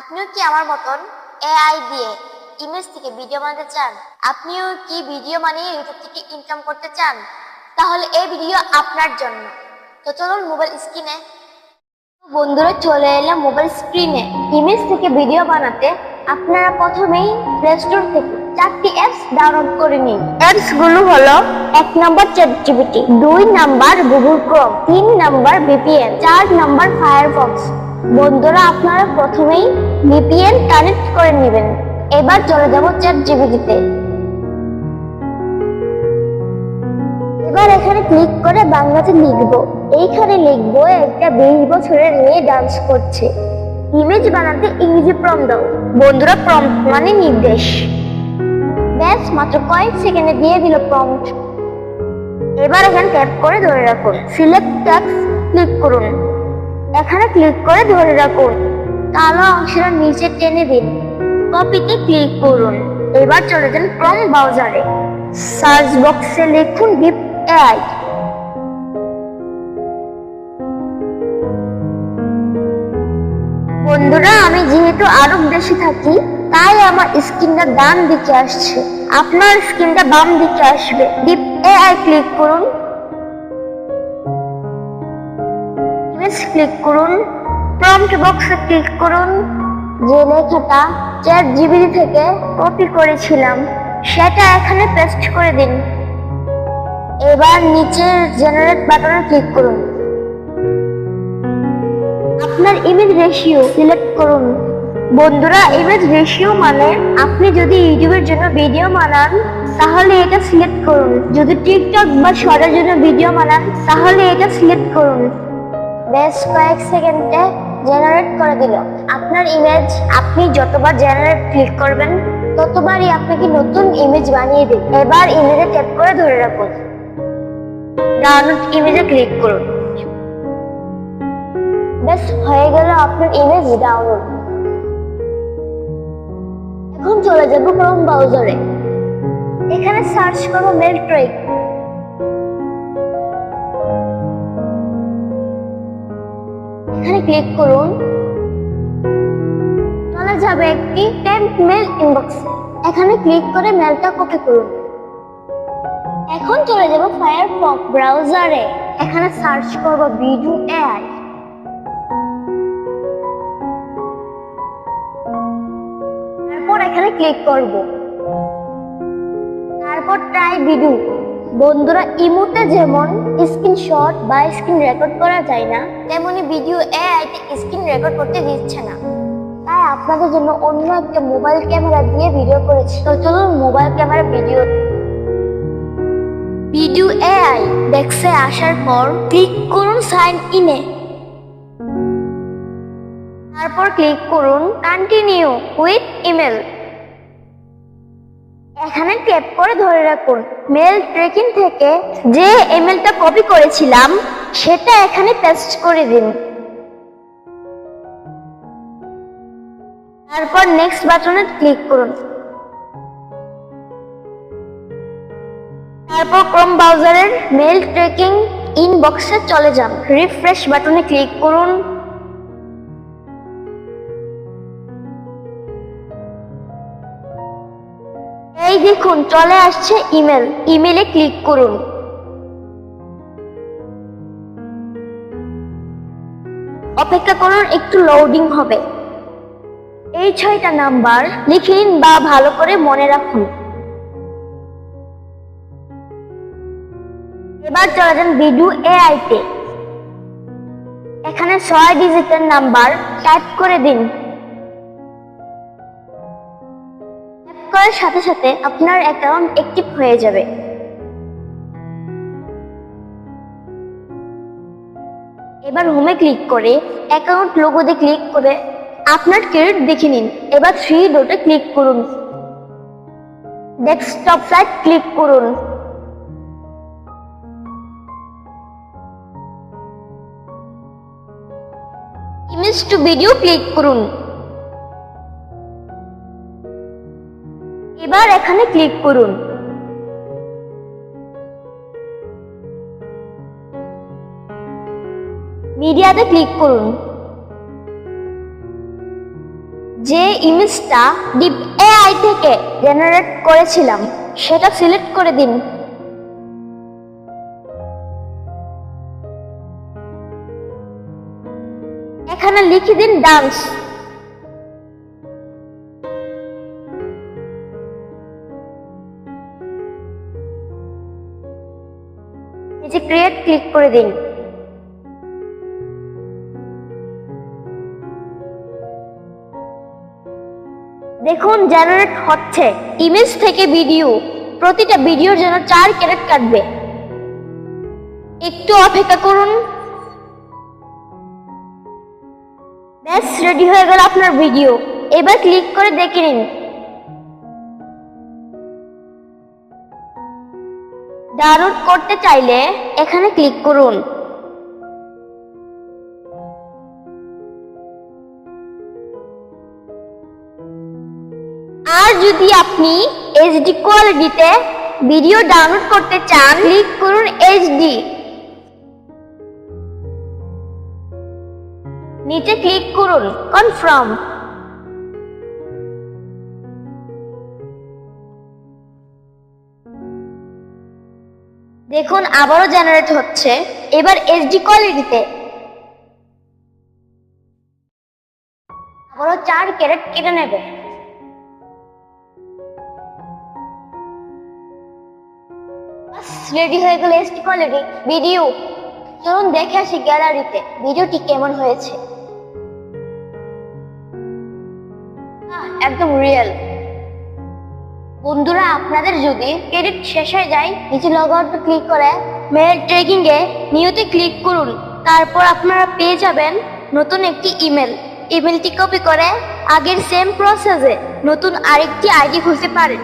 আপনিও কি আমার মতন এআই দিয়ে ইমেজ থেকে ভিডিও বানাতে চান? আপনিও কি ভিডিও বানিয়ে ইউটিউব থেকে ইনকাম করতে চান? তাহলে এই ভিডিও আপনার জন্য। তো চলুন মোবাইল স্ক্রিনে বন্ধুরা, চলে এলাম মোবাইল স্ক্রিনে ইমেজ থেকে ভিডিও বানাতে আপনারা প্রথমেই প্লে স্টোর থেকে চারটি অ্যাপস ডাউনলোড করে নিন। অ্যাপসগুলো হলো এক নম্বর চ্যাটজিপিটি দুই নাম্বার গুগল ক্রোম তিন নাম্বার ভিপিএন চার নাম্বার ফায়ারফক্স বন্ধুরা, আপনারা প্রথমেই ভিপিএন কানেক্ট করে নেবেন। এবার চলে যাব চ্যাটজিপিটিতে এবার এখানে ক্লিক করে বাংলাতে লিখব। এইখানে লিখব, একটা বিশ বছরের মেয়ে ডান্স করছে। ইমেজ বানাতে ইংরেজি প্রম দাও। বন্ধুরা প্রম মানে নির্দেশ। ব্যাস, মাত্র কয়েক সেকেন্ডে দিয়ে দিল প্রম্পট এবার এখানে ট্যাপ করে ধরে রাখুন। সিলেক্ট ট্যাক্স ক্লিক করুন। এখানে ক্লিক করে ধরে রাখুন। কালো অংশটা নিচে টেনে দিন। কপিতে ক্লিক করুন। এবার চলে যান ক্রম ব্রাউজারে সার্চ বক্সে লিখুন ডিপ এআই বন্ধুরা, আমি যেহেতু আরব দেশে থাকি, তাই আমার স্ক্রিনটা ডান দিকে আসছে। আপনার স্ক্রিনটা বাম দিকে আসবে। ডিপ এআই ক্লিক করুন। ক্লিক করুন প্রম্পট বক্সে ক্লিক করুন, যে লেখাটা চ্যাট জিবিটি থেকে কপি করেছিলাম, সেটা এখানে পেস্ট করে দিন। এবার নিচের জেনারেট বাটনে ক্লিক করুন। আপনার ইমেজ রেশিও সিলেক্ট করুন। বন্ধুরা ইমেজ রেশিও মানে আপনি যদি ইউটিউবের জন্য ভিডিও বানান, তাহলে এটা সিলেক্ট করুন। যদি টিকটক বা শর্টের জন্য ভিডিও বানান, তাহলে এটা সিলেক্ট করুন। বেশ কয়েক সেকেন্ডে জেনারেট করে দিল। আপনার ইমেজ আপনি যতবার জেনারেট ক্লিক করবেন, ততবারই আপনাকে নতুন ইমেজ বানিয়ে দিন এবার ইমেজে ট্যাপ করে ধরে রাখুন। ডাউনলোড ইমেজে ক্লিক করুন। বেশ, হয়ে গেল আপনার ইমেজ ডাউনলোড এখন চলে যাব ক্রোম ব্রাউজারে এখানে সার্চ করব মেল ট্রেক এখানে ক্লিক করুন। চলে যাবে একটি টেম্প মেল ইনবক্স এখানে ক্লিক করে মেলটা কপি করুন। এখন চলে যাব ফায়ারফক্স ব্রাউজারে এখানে সার্চ করব ভিডিও এআই তারপর এখানে ক্লিক করব। তারপর ট্রাই ভিডিও বন্ধুরা, ইমোতে যেমন স্ক্রিনশট বা স্ক্রিন রেকর্ড করা যায় না। তেমনি ভিডিও এআইতে স্ক্রিন রেকর্ড করতে দিচ্ছে না। তাই আপনাদের জন্য অন্য একটা মোবাইল ক্যামেরা দিয়ে ভিডিও করেছি। তো চলুন mobile camera video video AI ডেস্কে আসার পর ক্লিক করুন সাইন ইনে তারপর ক্লিক করুন কন্টিনিউ উইথ ইমেল। এখানে ট্যাপ করে ধরে রাখুন। মেল ট্রেকিং থেকে যে ইমেলটা কপি করেছিলাম, সেটা এখানে পেস্ট করে দিন। তারপর নেক্সট বাটনে ক্লিক করুন। তারপর ক্রোম ব্রাউজারের মেল ট্রেকিং ইনবক্সে চলে যান। রিফ্রেশ বাটনে ক্লিক করুন। দেখুন, চলে আসছে ইমেল। ইমেলে ক্লিক করুন। অপেক্ষা করুন, একটু লোডিং হবে। এই ছয়টা নাম্বার লিখে নিন বা ভালো করে মনে রাখুন। এবার চলে যান ভিডিও এআইতে এখানে ছয় ডিজিটের নাম্বার টাইপ করে দিন। করার সাথে সাথে আপনার অ্যাকাউন্ট অ্যাক্টিভ হয়ে যাবে। এবার হোমে ক্লিক করে অ্যাকাউন্ট লোগোতে ক্লিক করে আপনার ক্রেডিট দেখে নিন। এবার থ্রি ডটে ক্লিক করুন। ডেস্কটপ সাইট ক্লিক করুন। ইমেজ টু ভিডিও ক্লিক করুন। এবার ক্লিক করুন। মিডিয়াতে ক্লিক করুন। যে ইমেজটা ডিপ এআই থেকে জেনারেট করেছিলাম, সেটা সিলেক্ট করে দিন। এখানে লিখে দিন ডান্স। নিচে ক্রিয়েট ক্লিক করে দিন। দেখুন জেনারেট হচ্ছে। ইমেজ থেকে ভিডিও প্রতিটা ভিডিওর জন্য চার ক্যারেট কাটবে। একটু অপেক্ষা করুন। ব্যাস রেডি হয়ে গেল আপনার ভিডিও এবার ক্লিক করে দেখে নিন। ডাউনলোড করতে চাইলে এখানে ক্লিক করুন। আর যদি আপনি এইচডি কোয়ালিটিতে ভিডিও ডাউনলোড করতে চান, ক্লিক করুন এইচডি নিচে ক্লিক করুন কনফার্ম দেখুন, আবারও জেনারেট হচ্ছে। এবার এইচডি কোয়ালিটিতে আবারও চার ক্যারেট কেটে নেবে। রেডি হয়ে গেল এইচডি কোয়ালিটি ভিডিও চলুন দেখে আসি গ্যালারিতে ভিডিওটি কেমন হয়েছে। একদম রিয়েল বন্ধুরা, আপনাদের যদি ক্রেডিট শেষ হয়ে যায়, নিচে লগ আউটে ক্লিক করে মেল ট্রেকিং এ নিউতে ক্লিক করুন। তারপর আপনারা পেয়ে যাবেন নতুন একটি ইমেল ইমেলটি কপি করে আগের সেম প্রসেসে নতুন আরেকটি আইডি খুলতে পারেন।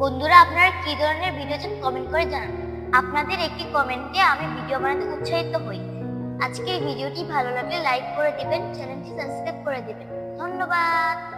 বন্ধুরা, আপনারা কি ধরনের ভিডিও চান? কমেন্ট করে জানান। আপনাদের একটি কমেন্টে আমি ভিডিও বানাতে উৎসাহিত হই। আজকের ভিডিওটি ভালো লাগলে লাইক করে দেবেন, চ্যানেলটি সাবস্ক্রাইব করে দেবেন। ধন্যবাদ।